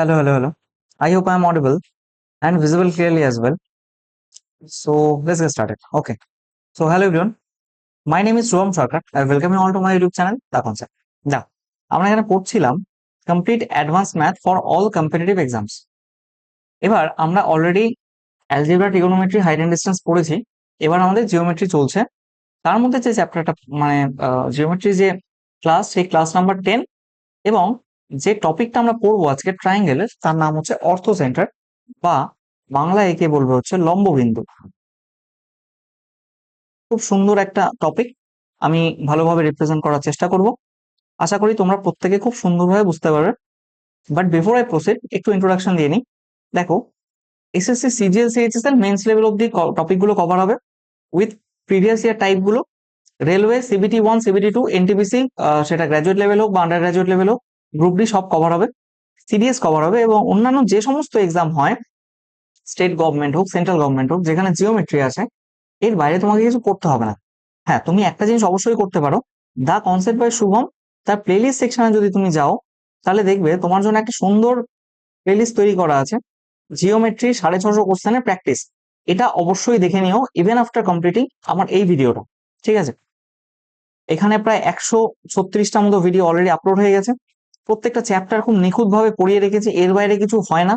Hello, hello, hello. I hope I'm audible and visible clearly as well. So let's get started. Okay. So hello everyone. My name is Shubham Sarkar. I welcome you all to my YouTube channel, The Concept. না আমরা এখানে পড়ছিলাম complete advance math for all competitive exams এবার আমরা already algebra trigonometry height and distance পড়েছি এবার আমাদের geometry চলছে তার মধ্যে যে চ্যাপ্টারটা মানে জিওমেট্রি যে ক্লাস সেই ক্লাস নাম্বার টেন এবং যে টপিকটা আমরা পড়ব আজকে ট্রায়াঙ্গেলের তার নাম হচ্ছে অর্থ সেন্টার বা বাংলা একে বলবে হচ্ছে লম্ববিন্দু। খুব সুন্দর একটা টপিক আমি ভালোভাবে রিপ্রেজেন্ট করার চেষ্টা করব। আশা করি তোমরা প্রত্যেকে খুব সুন্দরভাবে বুঝতে পারবে। বাট বিফোর আই প্রসিড একটু ইন্ট্রোডাকশন দিয়ে নিই। দেখো এসএসসি সিজিএল সিএইচএস এর মেন্স লেভেল অব্দি টপিকগুলো কভার হবে with previous year টাইপগুলো railway CBT one CBT two NTPC সেটা গ্র্যাজুয়েট লেভেল হোক বা আন্ডার গ্র্যাজুয়েট লেভেল হোক। গ্রুপ ডি সব কভার হবে সিডিএস কভার হবে এবং অন্যান্য যে সমস্ত এক্সাম হয় স্টেট গভর্নমেন্ট হোক সেন্ট্রাল গভর্নমেন্ট হোক, যেখানে জিওমেট্রি আছে, এর বাইরে তোমাকে কিছু করতে হবে না। হ্যাঁ তুমি একটা জিনিস অবশ্যই করতে পারো। দা কনসেপ্ট বাই শুভম তার প্লেলিস্ট সেকশনে যদি তুমি যাও, তাহলে দেখবে তোমার জন্য একটা সুন্দর প্লেলিস্ট তৈরি করা আছে জিওমেট্রি সাড়ে ছশো কোশ্চেনের প্র্যাকটিস এটা অবশ্যই দেখে নিও ইভেন আফটার কমপ্লিটিং আমার এই ভিডিওটা, ঠিক আছে? এখানে প্রায় একশো ছত্রিশটা মতো ভিডিও অলরেডি আপলোড হয়ে গেছে। প্রত্যেকটা চ্যাপ্টার খুব নিখুঁতভাবে পড়িয়ে রেখেছি, এর বাইরে কিছু হয় না।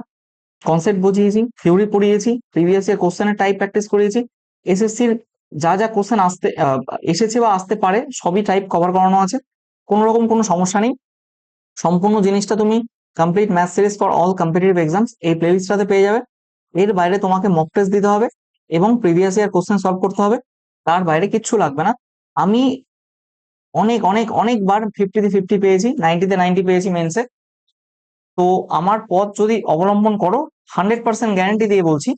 কনসেপ্ট বুঝিয়েছি থিওরি পড়িয়েছি প্রিভিয়াস ইয়ার কোশ্চেনের টাইপ প্র্যাকটিস করিয়েছি। এসএসসির যা যা কোশ্চেন আসতে এসেছে বা আসতে পারে, সবই টাইপ কভার করানো আছে। কোনো রকম কোনো সমস্যা নেই। সম্পূর্ণ জিনিসটা তুমি complete math series for all competitive exams এই প্লেলিস্টটাতে পেয়ে যাবে। এর বাইরে তোমাকে মক টেস্ট দিতে হবে এবং প্রিভিয়াস ইয়ার কোশ্চেন সলভ করতে হবে। তার বাইরে কিচ্ছু লাগবে না। আমি অনেক অনেক, অনেকবার ফিফটিতে ফিফটি পেয়েছি নাইনটিতে নাইনটি পেয়েছি মেন্সে তো আমার পথ যদি অবলম্বন করো হান্ড্রেড পার্সেন্ট গ্যারান্টি দিয়ে বলছি,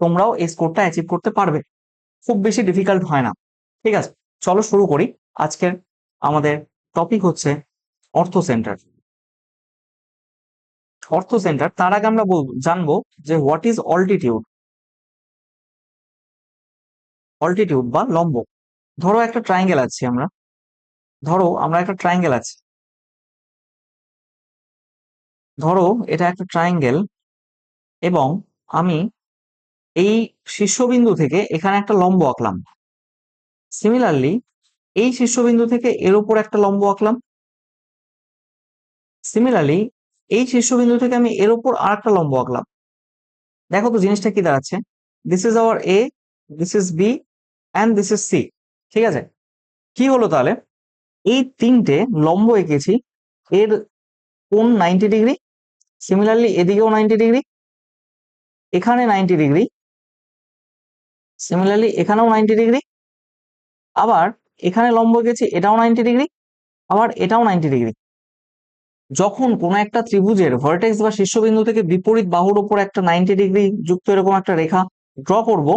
তোমরাও এই স্কোরটা অ্যাচিভ করতে পারবে। খুব বেশি ডিফিকাল্ট হয় না। ঠিক আছে, চলো শুরু করি। আজকের আমাদের টপিক হচ্ছে অর্থ সেন্টার অর্থ সেন্টার তার আগে আমরা জানব যে হোয়াট ইজ অল্টিটিউড অল্টিটিউড বা লম্ব। ধরো একটা ট্রায়াঙ্গেল আছে আমরা। ধরো আমরা একটা ট্রায়াঙ্গেল আছে। ধরো এটা একটা ট্রায়াঙ্গেল এবং আমি এই শীর্ষবিন্দু থেকে এখানে একটা লম্ব আঁকলাম। সিমিলারলি এই শীর্ষবিন্দু থেকে এর উপর একটা লম্ব আঁকলাম। সিমিলারলি এই শীর্ষবিন্দু থেকে আমি এর উপর আর একটা লম্ব আঁকলাম। দেখো তো জিনিসটা কি দাঁড়াচ্ছে? This is our A this is B and this is C ঠিক আছে? কি হলো তাহলে? এই তিনটে লম্ব এঁকেছি। এর কোন নাইনটি ডিগ্রি সিমিলারলি এদিকেও নাইনটি ডিগ্রি এখানে নাইনটি ডিগ্রি সিমিলারলি এখানেও নাইনটি ডিগ্রি আবার এখানে লম্ব এঁকেছি, এটাও নাইনটি ডিগ্রি আবার এটাও নাইনটি ডিগ্রি যখন কোনো একটা ত্রিভুজের ভার্টেক্স বা শীর্ষবিন্দু থেকে বিপরীত বাহুর উপর একটা নাইনটি ডিগ্রি যুক্ত এরকম একটা রেখা ড্র করব,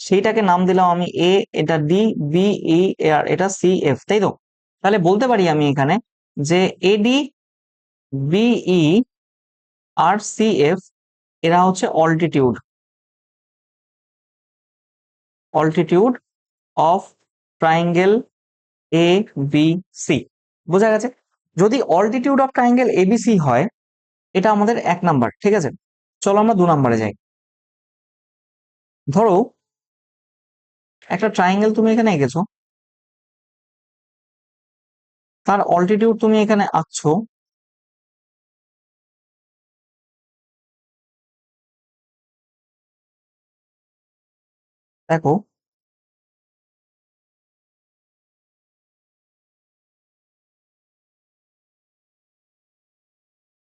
সেইটাকে নাম দিলাম আমি এ এটা ডি বি ই আর এটা সি এফ তাই তো? তাহলে বলতে পারি আমি এখানে যে এডি বিই আর সি এফ এরা হচ্ছে altitude altitude of triangle A B C বোঝা গেছে? যদি অল্টিটিউড অফ ট্রায়াঙ্গেল এবিসি হয়, এটা আমাদের এক নাম্বার ঠিক আছে? চলো আমরা দু নাম্বারে যাই। ধরো, একটা ট্রাইঙ্গেল তুমি এখানে এঁকেছো তার অল্টিটিউড তুমি এখানে আঁকছো, দেখো,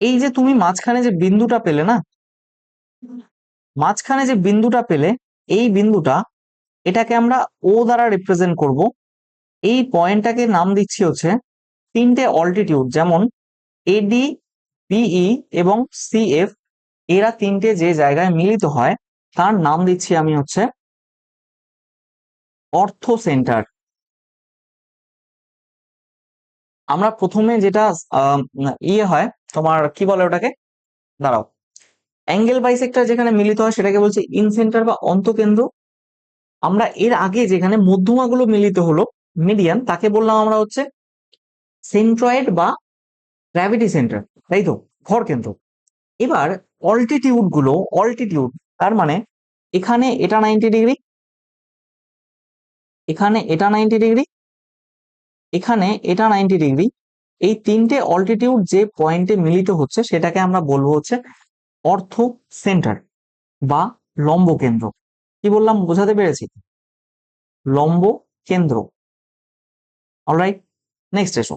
এই যে তুমি মাঝখানে যে বিন্দুটা পেলে না, মাঝখানে যে বিন্দুটা পেলে, এই বিন্দুটা এটাকে আমরা ও দ্বারা রিপ্রেজেন্ট করব। এই পয়েন্টটাকে নাম দিচ্ছি হচ্ছে তিনটে অল্টিটিউড যেমন এডি বিই এবং সিএফ এরা তিনটে যে জায়গায় মিলিত হয়, তার নাম দিচ্ছি আমি হচ্ছে অর্থ সেন্টার আমরা প্রথমে যেটা ইয়ে হয়, তোমার কি বলে ওটাকে? দাঁড়াও। অ্যাঙ্গেল বাইসেক্টর যেখানে মিলিত হয়, সেটাকে বলছে ইন সেন্টার বা অন্তকেন্দ্র। আমরা এর আগে যেখানে মধ্যমাগুলো মিলিত হলো মিডিয়ান তাকে বললাম আমরা হচ্ছে সেন্ট্রয়েড বা গ্র্যাভিটি সেন্টার, তাই তো? ভর কেন্দ্র। এবার অল্টিটিউডগুলো অল্টিটিউড তার মানে এখানে এটা নাইনটি ডিগ্রি এখানে এটা নাইনটি ডিগ্রি এখানে এটা নাইনটি ডিগ্রি এই তিনটে অল্টিটিউড যে পয়েন্টে মিলিত হচ্ছে সেটাকে আমরা বলব হচ্ছে অর্থ সেন্টার বা লম্ব কেন্দ্র। কি বললাম? বোঝাতে পেরেছি? লম্ব কেন্দ্র। অলরাইট নেক্সট এসো।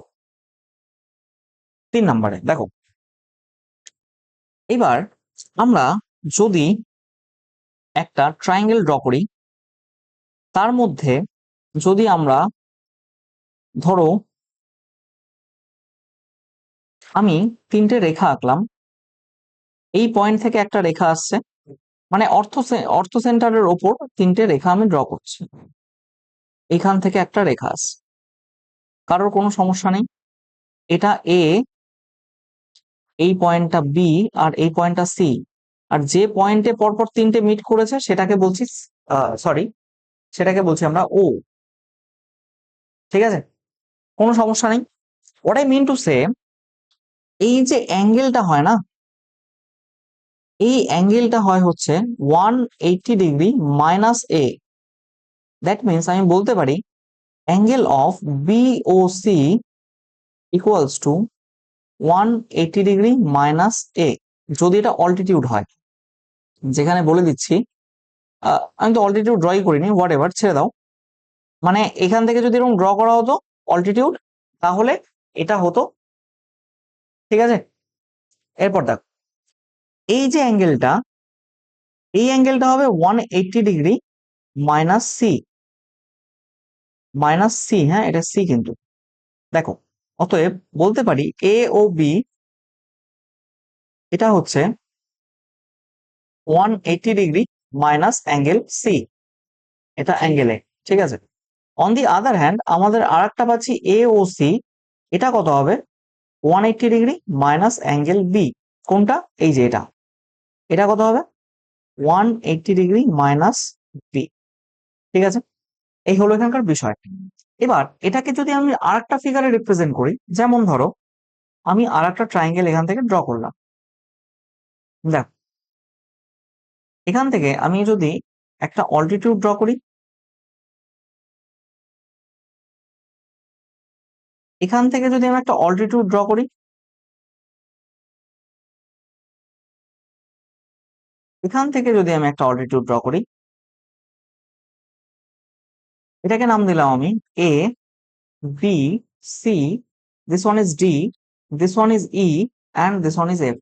তিন নম্বরে, দেখো। এবার আমরা যদি একটা ট্রায়াঙ্গেল ড্র করি, তার মধ্যে যদি আমরা ধরো, আমি তিনটে রেখা আঁকলাম, এই পয়েন্ট থেকে একটা রেখা আসছে মানে অর্থ অর্থ সেন্টারের ওপর তিনটে রেখা আমি ড্র করছি। এখান থেকে একটা রেখা আসছে। কারোর কোনো সমস্যা নেই। এটা এ এই পয়েন্টটা বি আর এই পয়েন্টটা সি আর যে পয়েন্টে পরপর তিনটে মিট করেছে, সেটাকে বলছি সরি সেটাকে বলছি আমরা ও ঠিক আছে? কোনো সমস্যা নেই। What I mean to say এই যে অ্যাঙ্গেলটা হয় না, এই অ্যাঙ্গেলটা হয় হচ্ছে one eighty degree minus A that means আমি বলতে পারি angle of BOC equals to one eighty degree minus A যদি এটা অল্টিটিউড হয়, যেখানে বলে দিচ্ছি আমি তো অল্টিটিউড ড্রই করিনি হোয়াট এভার ছেড়ে দাও। মানে এখান থেকে যদি এরকম ড্র করা হতো অল্টিটিউড তাহলে এটা হতো, ঠিক আছে? এরপর দেখ, এই যে অ্যাঙ্গেলটা এই অ্যাঙ্গেলটা হবে one eighty degree minus C minus C হ্যাঁ এটা সি কিন্তু। দেখো অতএব বলতে পারি এ ও বি এটা হচ্ছে one eighty degree minus angle C এটা অ্যাঙ্গেলে ঠিক আছে? অন দি আদার হ্যান্ড আমাদের আর একটা পাচ্ছি এ ও সি এটা কত হবে? One eighty degree minus angle B কোনটা? এই যে এটা। এটা কত হবে? One eighty degree minus B ঠিক আছে? এই হলো এখানকার বিষয়। এবার এটাকে যদি আমি আর একটা ফিগারে রিপ্রেজেন্ট করি, যেমন ধরো, আমি আর একটা ট্রাইঙ্গেল এখান থেকে ড্র করলাম। দেখ, এখান থেকে আমি যদি একটা অল্টিটিউড ড্র করি, এখান থেকে যদি আমি একটা অল্টিটিউড ড্র করি, এখান থেকে যদি আমি একটা অল্টিটিউড ড্র করি এটাকে নাম দিলাম আমি A B C this one is D this one is E and this one is F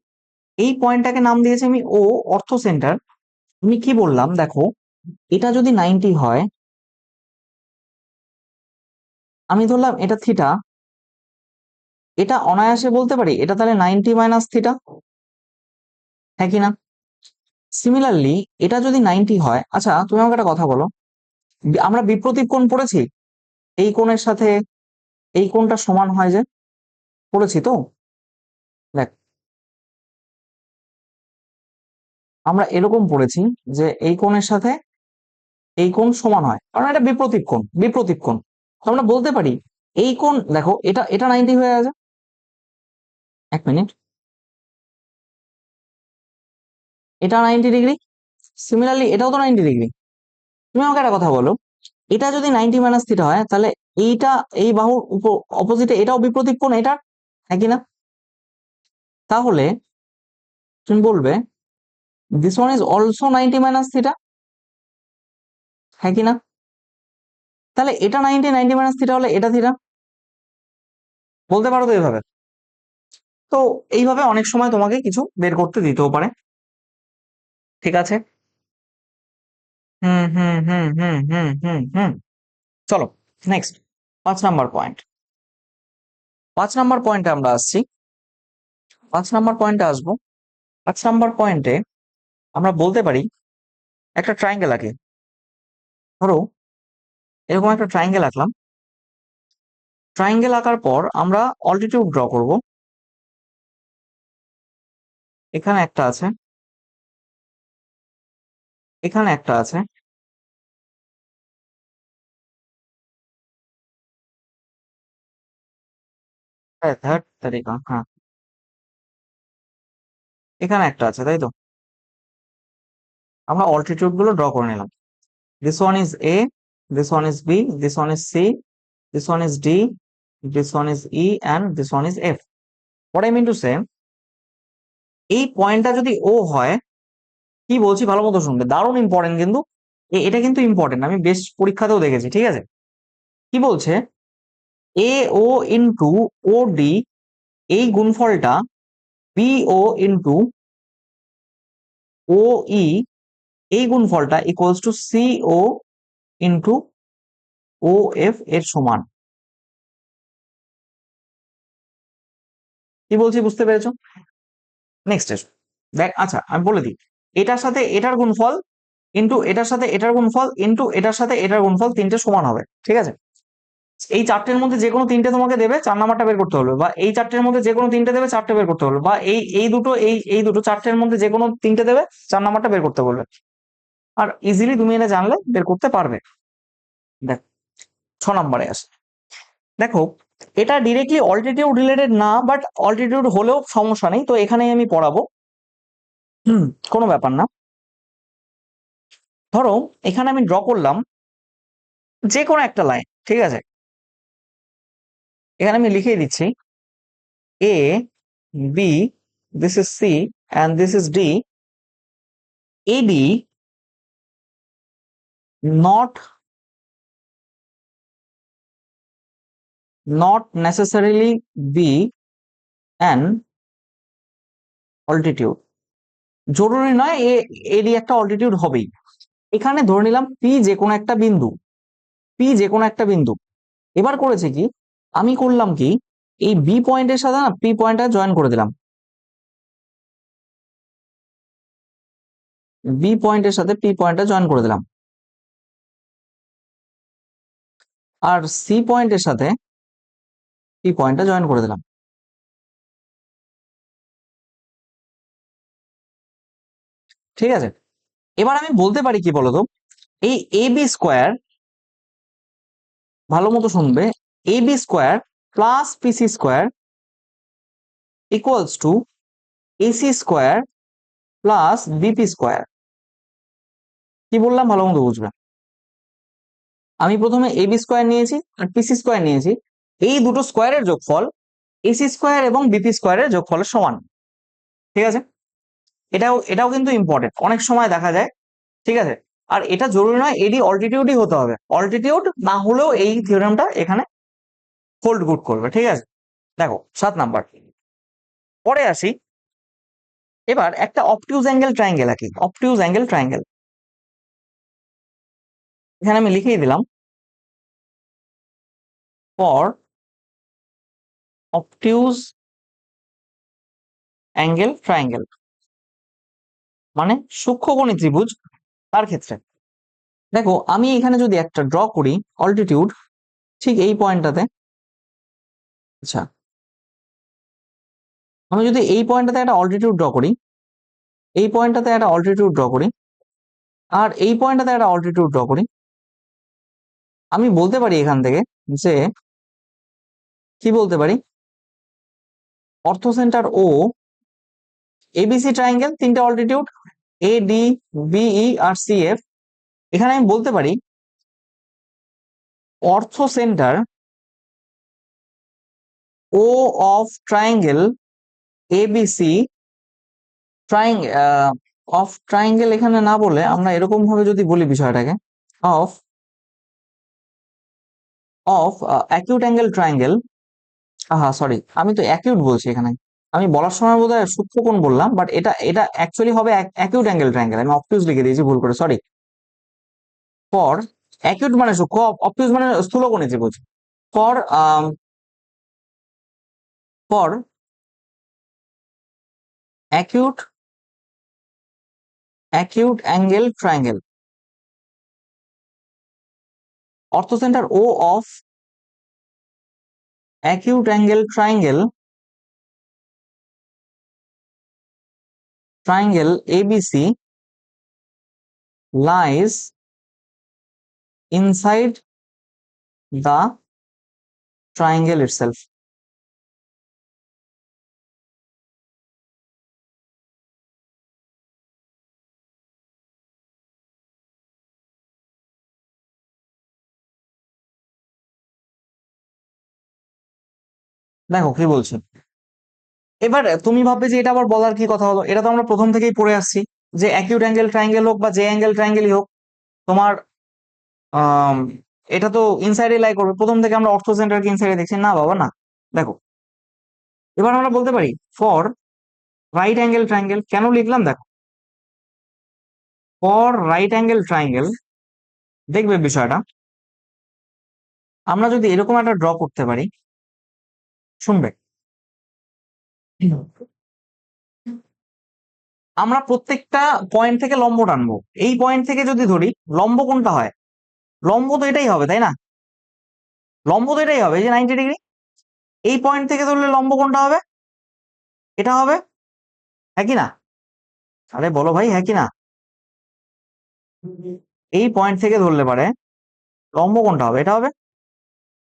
এই পয়েন্টটাকে নাম দিয়েছি আমি ও অর্থ সেন্টার আমি কি বললাম? দেখো, এটা যদি নাইনটি হয়, আমি ধরলাম এটা থিটা এটা অনায়াসে বলতে পারি, এটা তাহলে নাইনটি মাইনাস থিটা হ্যাঁ কি না? সিমিলারলি এটা যদি নাইনটি হয় আচ্ছা তুমি আমাকে একটা কথা বলো। আমরা বিপ্রতীপ কোণ পড়েছি? এই কোণের সাথে এই কোণটা সমান হয় যে পড়েছি তো? দেখ। আমরা এরকম পড়েছি যে এই কোণের সাথে এই কোণ সমান হয়। কারণ এটা বিপ্রতীপ কোণ বিপ্রতীপ কোণ। আমরা বলতে পারি, এই কোণ, দেখো, এটা এটা নাইনটি হয়ে আছে। এক মিনিট। এটা নাইনটি ডিগ্রি। সিমিলারলি এটাও তো নাইনটি ডিগ্রি। তুমি আমাকে একটা কথা বলো। এটা যদি নাইনটি মাইনাস থিটা হয়, তাহলে এইটা, এই বাহুর অপোজিটে এটাও বিপ্রতীক কোণ, এটা হ্যাঁ না? তাহলে তুমি বলবে this one is also ninety minus theta হ্যাঁ কি না? তাহলে এটা নাইনটি নাইনটি মাইনাস থিটা হলে এটা থিটা বলতে পারো তো এইভাবে। তো এইভাবে অনেক সময় তোমাকে কিছু বের করতে দিতেও পারে। ঠিক আছে? হুম হুম হুম হুম হুম হুম হুম। চলো নেক্সট পাঁচ নাম্বার পয়েন্ট পাঁচ নাম্বার পয়েন্টে আমরা আসছি। পাঁচ নাম্বার পয়েন্টে আসব। পাঁচ নাম্বার পয়েন্টে আমরা বলতে পারি, একটা ট্রায়াঙ্গেল আঁকে। ধরো, এরকম একটা ট্রায়াঙ্গেল আঁকলাম। ট্রায়াঙ্গেল আঁকার পর আমরা অল্টিটিউড ড্র করব। এখানে একটা আছে। এখানে একটা আছে। হ্যাঁ হ্যাঁ। এখানে একটা আছে, তাই তো? আমরা অল্টিটিউডগুলো ড্র করে নিলাম। This one is A this one is B this one is C this one is D this one is E and this one is F what I mean to say এই পয়েন্টটা যদি ও হয় কি বলছি ভালো মতো শুনবে দারুণ ইম্পর্টেন্ট কিন্তু। এটা কিন্তু ইম্পর্টেন্ট আমি বেশ পরীক্ষাতেও দেখেছি, ঠিক আছে? কি বলছে? এ ও ইন্টু ও ডি এই গুণফলটা বি ও ইন্টু ও ই এই গুণফলটা equals to C O into O F এর সমান। কি বলছি বুঝতে পেরেছ? নেক্সট দেখ আচ্ছা আমি বলে দিই। এটার সাথে এটার গুণফল ইন্টু এটার সাথে এটার গুণফল ইন্টু এটার সাথে এটার গুণফল তিনটে সমান হবে, ঠিক আছে? এই চারটের মধ্যে যে কোনো তিনটে তোমাকে দেবে, চার নাম্বারটা বের করতে হবে, বা এই চারটের মধ্যে যে কোনো তিনটে দেবে, চারটে বের করতে হবে, বা এই এই দুটো, এই এই দুটো চারটের মধ্যে যে কোনো তিনটে দেবে, চার নাম্বারটা বের করতে বলবে। আর ইজিলি তুমি এটা জানলে বের করতে পারবে। দেখ, ছ নম্বরে আসে। দেখো, এটা ডিরেক্টলি অল্টিটিউড রিলেটেড না বাট অল্টিটিউড হলেও সমস্যা নেই, তো এখানেই আমি পড়াবো। হুম, কোনো ব্যাপার না। ধরো, এখানে আমি ড্র করলাম যে কোনো একটা লাইন ঠিক আছে? এখানে আমি লিখে দিচ্ছি A B this is C and this is D AD not not necessarily be an altitude. জরুরি নয়, এ, এরই একটা অল্টিটিউড হবেই। এখানে ধরে নিলাম পি যে কোনো একটা বিন্দু পি যে কোনো একটা বিন্দু। এবার করেছে কি? আমি করলাম কি? এই বি পয়েন্টের সাথে না পি পয়েন্টটা জয়েন করে দিলাম। বি পয়েন্টের সাথে পি পয়েন্টটা জয়েন করে দিলাম। আর সি পয়েন্টের সাথে পি পয়েন্টটা জয়েন করে দিলাম। ঠিক আছে? এবার আমি বলতে পারি কি বলতো? এই এ বি স্কোয়ার ভালো মতো শুনবে। A B square plus PC square equals to AC square plus BP square কি বললাম? ভালো মতো বুঝবে। আমি প্রথমে এ বি স্কোয়ার নিয়েছি আর পিসি স্কোয়ার নিয়েছি। এই দুটো স্কোয়ারের যোগফল এসি স্কোয়ার এবং বিপি স্কোয়ারের যোগফলের সমান। ঠিক আছে? এটাও এটাও কিন্তু ইম্পর্টেন্ট অনেক সময় দেখা যায়, ঠিক আছে? আর এটা জরুরি নয় এডি অল্টিটিউডই হতে হবে। অল্টিটিউড না হলেও এই থিওরামটা এখানে হোল্ড গুড করবে, ঠিক আছে? দেখো, সাত নাম্বার। পরে আসি। এবার একটা অপটিউজ অ্যাঙ্গেল ট্রায়াঙ্গেল আঁকি। অপটিউজ অ্যাঙ্গেল ট্রায়াঙ্গেল এখানে আমি লিখেই দিলাম ফর অপটিউজ অ্যাঙ্গেল ট্রায়াঙ্গেল মানে সূক্ষ্ম সূক্ষ্মকোণী ত্রিভুজ তার ক্ষেত্রে। দেখো, আমি এখানে যদি একটা ড্র করি অল্টিটিউড ঠিক এই পয়েন্টটাতে আচ্ছা। আমি যদি এই পয়েন্টটাতে একটা অল্টিটিউড ড্র করি, এই পয়েন্টটাতে একটা অল্টিটিউড ড্র করি, আর এই পয়েন্টটাতে একটা অল্টিটিউড ড্র করি, আমি বলতে পারি এখান থেকে যে, কি বলতে পারি? অর্থ সেন্টার ও এবিসি ট্রায়াঙ্গেল তিনটে অল্টিটিউড এ ডি বিই আর সি এফ এখানে আমি বলতে পারি, orthocenter O of triangle ABC trying of triangle এখানে না বলে আমরা এরকম ভাবে যদি বলি বিষয়টাকে of of acute angle triangle আহা সরি আমি তো অ্যাকিউট বলছি এখানে। আমি বলার সময় বোধ হয় সূক্ষ্মকোণ বললাম বাট এটা এটা অ্যাকচুয়ালি হবে অ্যাকিউট অ্যাঙ্গেল ট্রায়াঙ্গেল আমি অপটিউজ লিখে দিয়েছি, ভুল করে সরি ফর অ্যাকিউট মানে সূক্ষ্ম অপটিউজ মানে স্থূলকোণী ত্রিভুজ for for acute acute angle triangle orthocenter O of acute angle triangle triangle ABC lies inside the triangle itself. দেখো কি বলছে এবার তুমি ভাববে যে এটা আবার বলার কি কথা হলো? এটা তো আমরা প্রথম থেকেই পড়ে আসছি যে অ্যাকিউট অ্যাঙ্গেল ট্রায়াঙ্গেল হোক বা যে অ্যাঙ্গেল ট্রায়াঙ্গেলই হোক, তোমার এটা তো ইনসাইডে লাই করবে। প্রথম থেকে আমরা অর্থ সেন্টারকে ইনসাইডে দেখছি। না বাবা, না। দেখো, এবার আমরা বলতে পারি ফর রাইট অ্যাঙ্গেল ট্রায়াঙ্গেল কেন লিখলাম দেখো? ফর রাইট অ্যাঙ্গেল ট্রায়াঙ্গেল দেখবে বিষয়টা। আমরা যদি এরকম একটা ড্র করতে পারি, শুনবে? আমরা প্রত্যেকটা পয়েন্ট থেকে লম্ব টানবো। এই পয়েন্ট থেকে যদি ধরি, লম্ব কোনটা হয়? লম্ব তো এটাই হবে, তাই না? লম্ব তো এটাই হবে যে নাইনটি ডিগ্রি এই পয়েন্ট থেকে ধরলে লম্ব কোনটা হবে? এটা হবে? হ্যাঁ কি না? আরে বলো ভাই হ্যাঁ কি না? এই পয়েন্ট থেকে ধরলে পারে, লম্ব কোনটা হবে? এটা হবে?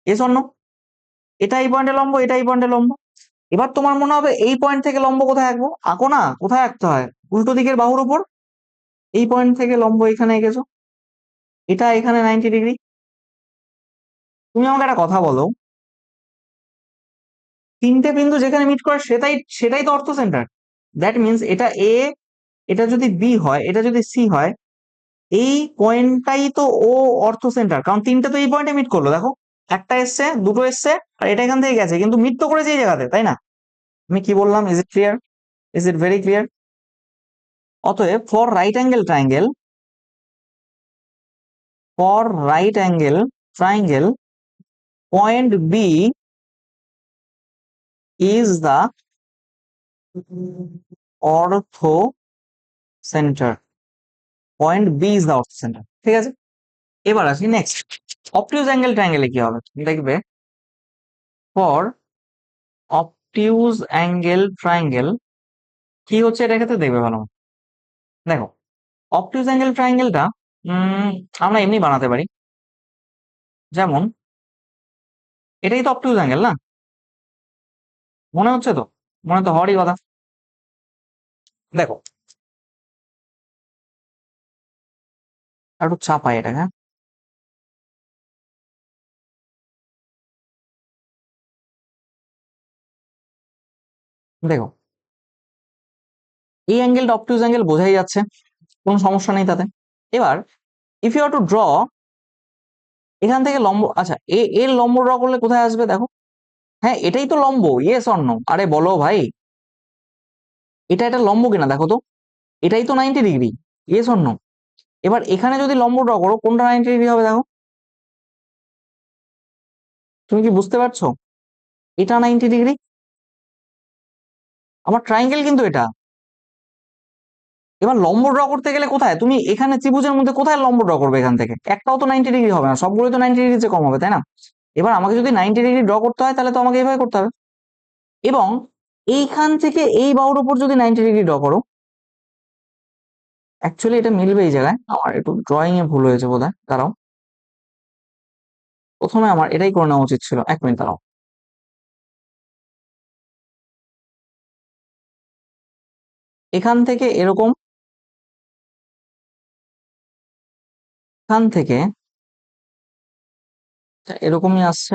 এ শূন্য এটা এই পয়েন্টে লম্ব, এটা এই পয়েন্টে লম্ব। এবার তোমার মনে হবে এই পয়েন্ট থেকে লম্ব কোথায় আঁকবো? আঁকো না, কোথায় আঁকতে হয়? উল্টো দিকের বাহুর উপর। এই পয়েন্ট থেকে লম্ব এখানে এঁকেছো। এটা এখানে নাইনটি ডিগ্রি তুমি আমাকে একটা কথা বলো। তিনটে বিন্দু যেখানে মিট করে সেটাই সেটাই তো অর্থ সেন্টার দ্যাট মিনস এটা এ এটা যদি বি হয়, এটা যদি সি হয়, এই পয়েন্টটাই তো ও অর্থ সেন্টার কারণ তিনটে তো এই পয়েন্টে মিট করল, দেখো। একটা এসছে, দুটো এসছে, আর এটা এখান থেকে গেছে। কিন্তু মিট তো করেছে এই জায়গাতে, তাই না? আমি কি বললাম? Is it clear is it very clear অতএব for right angle triangle for right angle triangle point B is the ortho center. Point B is the orthocenter ঠিক আছে? এবার আসি নেক্সট অপটিউজ অ্যাঙ্গেল ট্রায়াঙ্গেলে কি হবে? দেখবে ফর অপটিউজ অ্যাঙ্গেল ট্রায়াঙ্গেল কি হচ্ছে এটা ক্ষেত্রে দেখবে ভালো দেখো অপটিউজ অ্যাঙ্গেল ট্রায়াঙ্গেলটা আমরা এমনি বানাতে পারি। যেমন, এটাই তো অপটিউজ অ্যাঙ্গেল না? মনে হচ্ছে তো? মনে তো হওয়ারই কথা। দেখো। একটু চাপাই এটা হ্যাঁ? দেখো। এই অ্যাঙ্গেলটা অপটিউজ অ্যাঙ্গেল বোঝাই যাচ্ছে, কোনো সমস্যা নেই তাতে। এবার if you are to draw এখান থেকে লম্ব আচ্ছা এ, এর লম্ব ড্র করলে কোথায় আসবে দেখো? হ্যাঁ এটাই তো লম্ব ইয়েস নো আরে বলো ভাই। এটা এটা লম্ব কিনা দেখো তো। এটাই তো নাইনটি ডিগ্রি ইয়েস নো এবার এখানে যদি লম্ব ড্র করো, কোনটা নাইনটি ডিগ্রি হবে দেখো? তুমি কি বুঝতে পারছ? এটা নাইনটি ডিগ্রি আমার ট্রায়াঙ্গেল কিন্তু এটা। এবার লম্ব ড্র করতে গেলে কোথায়? তুমি এখানে ত্রিভুজের মধ্যে কোথায় লম্ব ড্র করবে এখান থেকে? একটাও তো নাইনটি ডিগ্রি হবে না সবগুলো তো নাইনটি ডিগ্রি কম হবে, তাই না? এবার আমাকে যদি নাইনটি ডিগ্রি ড্র করতে হয়, তাহলে তো আমাকে এইভাবে করতে হবে। এবং এইখান থেকে এই বাহুর উপর যদি নাইনটি ডিগ্রি ড্র করো অ্যাকচুয়ালি এটা মিলবে এই জায়গায়। আমার একটু ড্রয়িং এ ভুল হয়েছে বোধ হয় দাঁড়াও। প্রথমে আমার এটাই করে নেওয়া উচিত ছিল। এক মিনিট দাঁড়াও। এখান থেকে এরকম এখান থেকে এরকমই আসছে।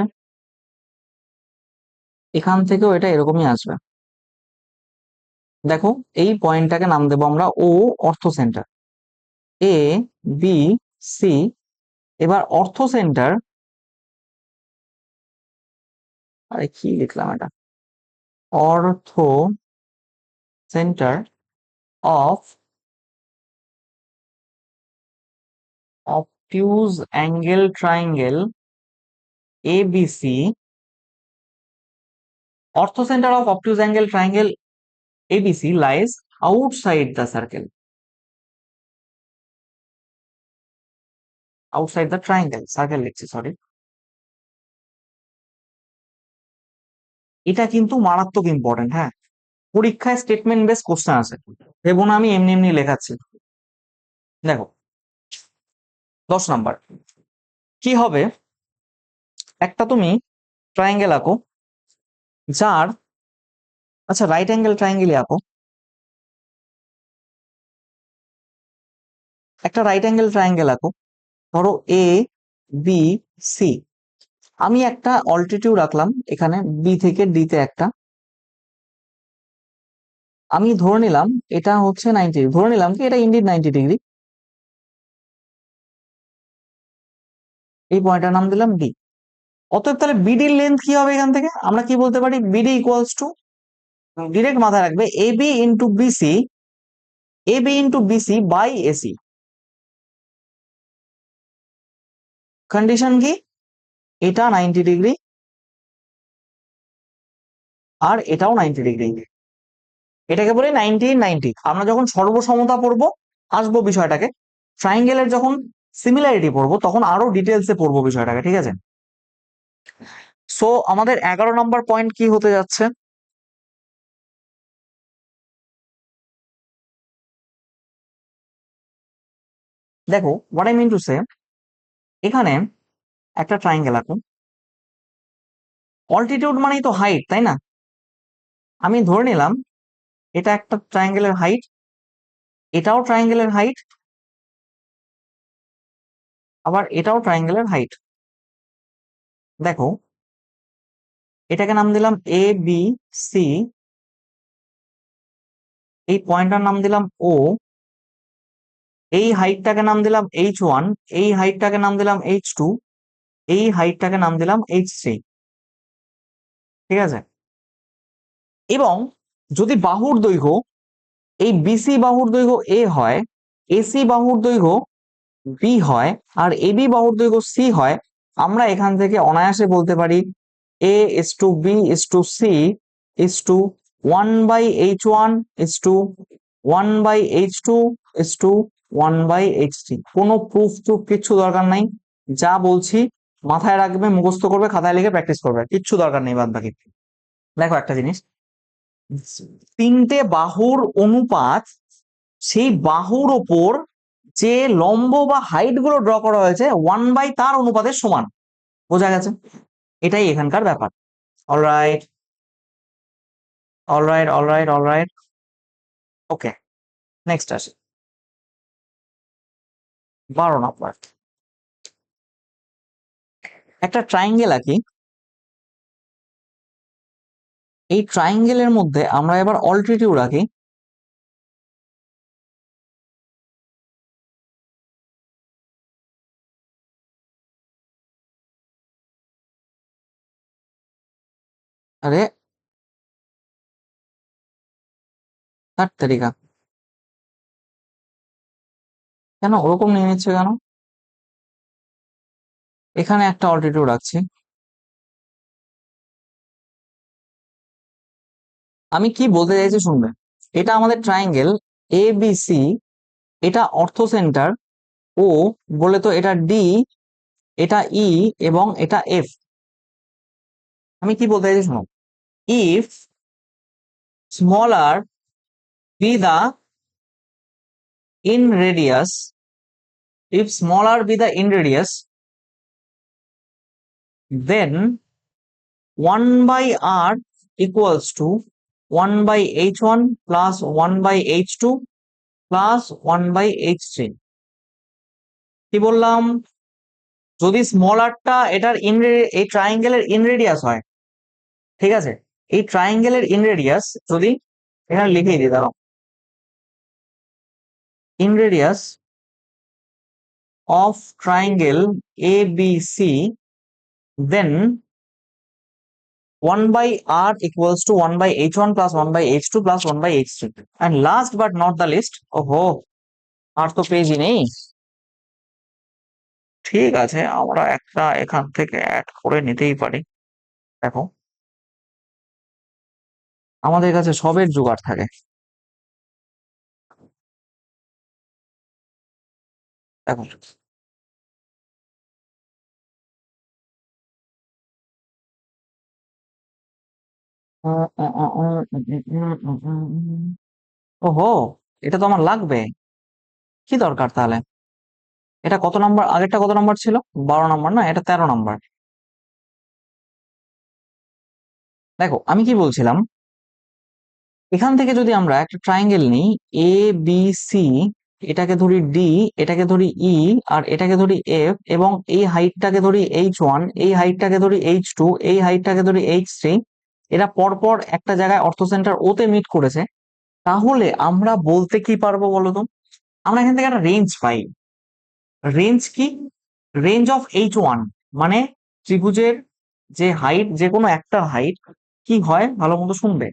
এখান থেকেও এটা এরকমই আসবে। দেখো, এই পয়েন্টটাকে নাম দেবো আমরা ও অর্থ সেন্টার এ বি সি এবার অর্থ সেন্টার আরে কি লিখলাম এটা? Orthocenter of obtuse angle triangle ABC ortho center of obtuse angle triangle ABC lies outside the circle outside the triangle circle লিখছি সরি এটা কিন্তু মারাত্মক ইম্পর্টেন্ট হ্যাঁ পরীক্ষায় স্টেটমেন্ট বেস কোশ্চেন আছে। ভেবো আমি এমনি এমনি লেখাচ্ছি। দেখো, দশ নাম্বার। কি হবে? একটা তুমি ট্রায়াঙ্গেল আঁকো, যার আচ্ছা রাইট অ্যাঙ্গেল ট্রায়াঙ্গেলই আঁকো। একটা রাইট অ্যাঙ্গেল ট্রায়াঙ্গেল আঁকো। ধরো এ বি সি আমি একটা অল্টিটিউড রাখলাম এখানে বি থেকে ডিতে একটা। আমি ধরে নিলাম এটা হচ্ছে নাইনটি ধরে নিলাম কি এটা ইন্ডিড নাইনটি ডিগ্রি এই পয়েন্টটার নাম দিলাম ডি অতএব তাহলে বিডির লেন্থ কি হবে এখান থেকে? আমরা কি বলতে পারি? বিডি ইকুয়ালস টু ডিরেক্ট মাথায় রাখবে A B into BC A B into BC by AC condition কি? এটা নাইনটি ডিগ্রি আর এটাও নাইনটি ডিগ্রি এটাকে বলি নাইনটি নাইনটি আমরা যখন সর্বসমতা পড়ব, আসব বিষয়টাকে ট্রাইঙ্গেলের যখন সিমিলারিটি পড়ব, তখন আরও ডিটেলসে পড়ব বিষয়টাকে, ঠিক আছে? সো আমাদের এগারো নম্বর পয়েন্ট কি হতে যাচ্ছে? দেখো what I mean to say এখানে একটা ট্রাইঙ্গেল আঁকুন অল্টিটিউড মানেই তো হাইট তাই না? আমি ধরে নিলাম এটা একটা ট্রায়াঙ্গেলের হাইট এটাও ট্রায়াঙ্গেলের হাইট আবার এটাও ট্রায়াঙ্গেলের হাইট দেখো, এটাকে নাম দিলাম এ বি সি এই পয়েন্টটার নাম দিলাম ও এই হাইটটাকে নাম দিলাম এইচ ওয়ান এই হাইটটাকে নাম দিলাম এইচ টু এই হাইটটাকে নাম দিলাম এইচ থ্রি ঠিক আছে? এবং যদি বাহুর দৈর্ঘ্য এই বিসি বাহুর দৈর্ঘ্য এ হয় এসি বাহুর দৈর্ঘ্য বি হয় আর এবি বাহুর দৈর্ঘ্য সি হয়, আমরা এখান থেকে অনায়াসে বলতে পারি A is to B is to C is to one by H one is to one by H two is to one by H three কোনো প্রুফ টুফ কিচ্ছু দরকার নাই, যা বলছি মাথায় রাখবে, মুখস্থ করবে, খাতায় লিখে প্র্যাকটিস করবে, কিচ্ছু দরকার নেই বাদ বাকি দেখো একটা জিনিস তিনটে বাহুর অনুপাত, সেই বাহুর ওপর যে লম্ব বা হাইটগুলো ড্র করা হয়েছে ওয়ান বাই তার অনুপাতের সমান। বোঝা গেছে? এটাই এখানকার ব্যাপার। Alright alright alright alright okay next আসি। বারো নম্বর একটা ট্রাইঙ্গেল আঁকি। এই ট্রাইঙ্গেলের মধ্যে আমরা এবার অল্টিটিউড রাখি। আরে তার তারিখা কেন ওরকম নিয়ে নিচ্ছে কেন? এখানে একটা অল্টিটিউড রাখছি। আমি কি বলতে চাইছি শুনবে এটা আমাদের ট্রায়াঙ্গেল এ বি সি এটা অর্থ সেন্টার ও বলে তো এটা ডি এটা ই এবং এটা এফ আমি কি বলতে চাইছি শোনো if smaller be the in radius, if smaller be the in radius, then 1 by r equals to 1 by h1 plus 1 by h2 plus 1 by h3 কি বললাম? যদি স্মলারটা এটার ইন এই ট্রায়াঙ্গেলের ইন রেডিয়াস হয়, ঠিক আছে? এই ট্রায়াঙ্গেলের ইন রেডিয়াস যদি এখানে লিখেই দিই, দাঁড়াও। Inradius A B C then 1 by R equals to 1 by H1 plus 1 by H2 plus 1 by H3 and last but not the least ওহো আর তো পেজই নেই। ঠিক আছে, আমরা একটা এখান থেকে অ্যাড করে নিতেই পারি। দেখো। আমাদের কাছে সবের জোগাড় থাকে। দেখো। ওহো, এটা তো আমার লাগবে। কি দরকার তাহলে? এটা কত নাম্বার? আগেরটা কত নাম্বার ছিল? বারো নাম্বার না? এটা তেরো নাম্বার। দেখো, আমি কি বলছিলাম? এখান থেকে যদি আমরা একটা ট্রায়াঙ্গেল নিই এ বি সি এটাকে ধরি ডি এটাকে ধরি ই আর এটাকে ধরি এফ এবং এই হাইটটাকে ধরি এইচ ওয়ান এই হাইটটাকে ধরি এইচ টু এই হাইটটাকে ধরি এইচ থ্রি এরা পরপর একটা জায়গায় অর্থ সেন্টার ওতে মিট করেছে। তাহলে আমরা বলতে কি পারব বলো তো আমরা এখান থেকে একটা রেঞ্জ পাই। রেঞ্জ কি? রেঞ্জ অফ এইচ ওয়ান মানে ত্রিভুজের যে হাইট যে কোনো একটা হাইট কি হয়? ভালো মতো শুনবে।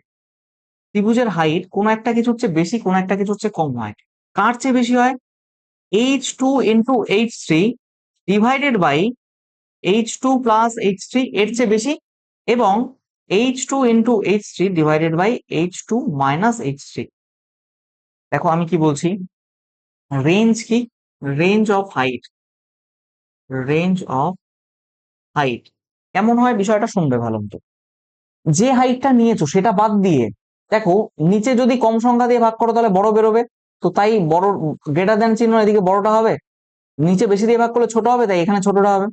ত্রিভুজের হাইট কোনো একটা কিছু হচ্ছে বেশি, কোনো একটা কিছু হচ্ছে কম হয়। কার চেয়ে বেশি হয়? H two into H three divided by H two plus H three এর চেয়ে বেশি এবং H two into H three divided by H two minus H three দেখো আমি কি বলছি? রেঞ্জ কি? Range of height range of height কেমন হয়? বিষয়টা শুনবে ভালো মতো যে হাইটটা নিয়েছো, সেটা বাদ দিয়ে, দেখো, নিচে যদি কম সংখ্যা দিয়ে ভাগ করো, তাহলে বড় বেরোবে। তো তাই বড় গ্রেটার দেন চিহ্ন এদিকে বড়টা হবে। নিচে বেশি দিয়ে ভাগ করলে ছোট হবে, তাই এখানে ছোটটা হবে।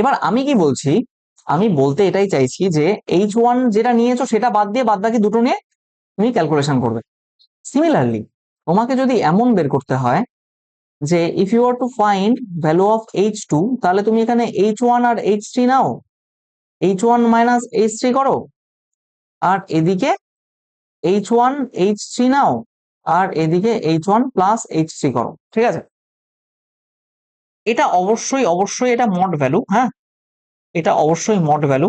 এবার আমি কি বলছি? আমি বলতে এটাই চাইছি যে এইচ ওয়ান যেটা নিয়েছো সেটা বাদ দিয়ে বাদ বাকি দুটো নিয়ে তুমি ক্যালকুলেশন করবে। সিমিলারলি তোমাকে যদি এমন বের করতে হয় যে if you are to find value of H two তাহলে তুমি এখানে এইচ ওয়ান আর এইচ থ্রি নাও। H one minus H three করো আর এদিকে এইচ ওয়ান এইচ থ্রি নাও আর এদিকে H one plus H three করো। ঠিক আছে? এটা অবশ্যই অবশ্যই এটা মড ভ্যালু হ্যাঁ? এটা অবশ্যই মড ভ্যালু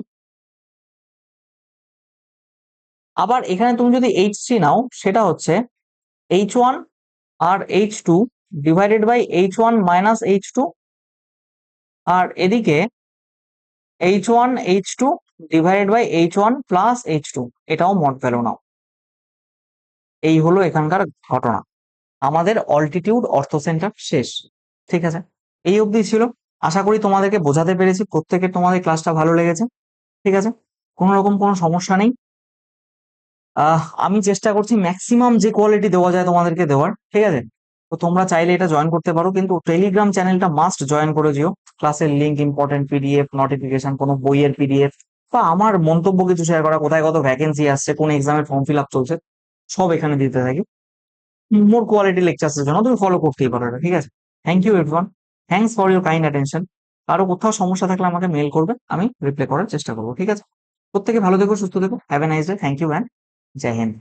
আবার এখানে তুমি যদি এইচ থ্রি নাও, সেটা হচ্ছে H one R H two divided by H one minus H two আর এদিকে H one H two divided by H one plus H two এটাও মড ভ্যালু নাও। এই হলো এখানকার ঘটনা। আমাদের অল্টিটিউড অর্থ সেন্টার শেষ। ঠিক আছে? এই অবধি ছিল। আশা করি তোমাদেরকে বোঝাতে পেরেছি, প্রত্যেকের তোমাদের ক্লাসটা ভালো লেগেছে, ঠিক আছে? কোনো রকম কোনো সমস্যা নেই। আমি চেষ্টা করছি ম্যাক্সিমাম যে কোয়ালিটি দেওয়া যায় তোমাদেরকে দেওয়ার, ঠিক আছে? তো তোমরা চাইলে এটা জয়েন করতে পারো, কিন্তু টেলিগ্রাম চ্যানেলটা মাস্ট জয়েন করে দিও ক্লাসের লিঙ্ক ইম্পর্টেন্ট পিডিএফ নোটিফিকেশন কোনো বইয়ের পিডিএফ বা আমার মন্তব্য কিছু শেয়ার করা, কোথায় কত ভ্যাকেন্সি আসছে, কোন এক্সামের ফর্ম ফিল আপ চলছে, সব এখানে দিতে থাকি। মোর কোয়ালিটি লেকচার্সের জন্য তুমি ফলো করতেই পারো ঠিক আছে? Thank you everyone thanks for your kind attention কারও কোথাও সমস্যা থাকলে আমাকে মেল করবে, আমি রিপ্লাই করার চেষ্টা করব, ঠিক আছে? প্রত্যেকে ভালো থেকো, সুস্থ দেখো have a nice day thank you and Jai Hind.